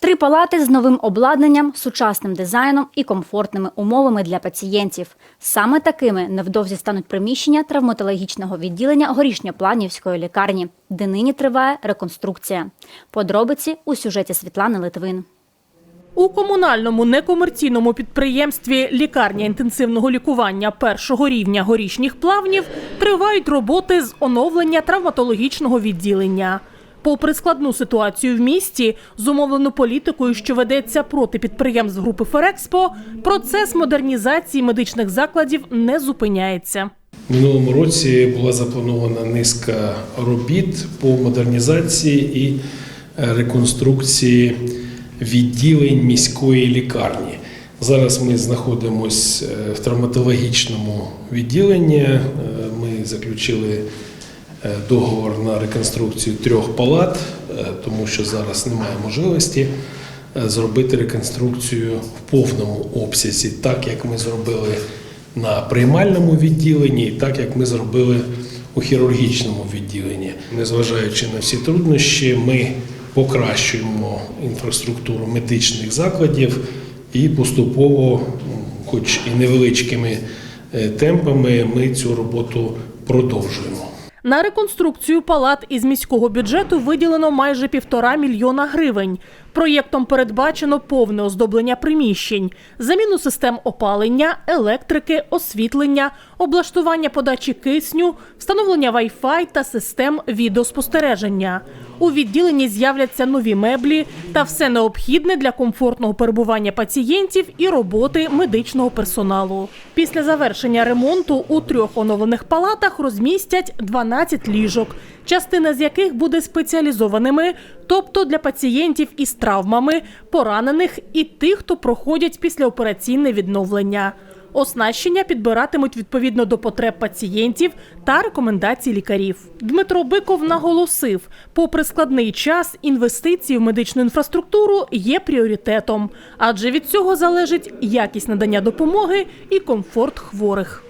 Три палати з новим обладнанням, сучасним дизайном і комфортними умовами для пацієнтів. Саме такими невдовзі стануть приміщення травматологічного відділення горішньопланівської лікарні, де нині триває реконструкція. Подробиці у сюжеті Світлани Литвин. У комунальному некомерційному підприємстві лікарня інтенсивного лікування першого рівня горішніх плавнів тривають роботи з оновлення травматологічного відділення. Попри складну ситуацію в місті, зумовлену політикою, що ведеться проти підприємств групи Ферекспо, процес модернізації медичних закладів не зупиняється. Минулому році була запланована низка робіт по модернізації і е, реконструкції відділень міської лікарні. Зараз ми знаходимося в травматологічному відділенні. Е, Ми заключили е, договор на реконструкцію трьох палат, е, тому що зараз немає можливості е, зробити реконструкцію в повному обсязі, так як ми зробили на приймальному відділенні, і так як ми зробили у хірургічному відділенні. Незважаючи на всі труднощі, ми покращуємо інфраструктуру медичних закладів і поступово, хоч і невеличкими е, темпами, ми цю роботу продовжуємо. На реконструкцію палат із міського бюджету виділено майже півтора мільйона гривень. Проєктом передбачено повне оздоблення приміщень, заміну систем опалення, електрики, освітлення, облаштування подачі кисню, встановлення Wi-Fi та систем відеоспостереження. У відділенні з'являться нові меблі та все необхідне для комфортного перебування пацієнтів і роботи медичного персоналу. Після завершення ремонту у трьох оновлених палатах розмістять 12 ліжок, частина з яких буде спеціалізованими, тобто для пацієнтів із травмами, поранених і тих, хто проходять післяопераційне відновлення. Оснащення підбиратимуть відповідно до потреб пацієнтів та рекомендацій лікарів. Дмитро Биков наголосив, попри складний час, інвестиції в медичну інфраструктуру є пріоритетом, адже від цього залежить якість надання допомоги і комфорт хворих.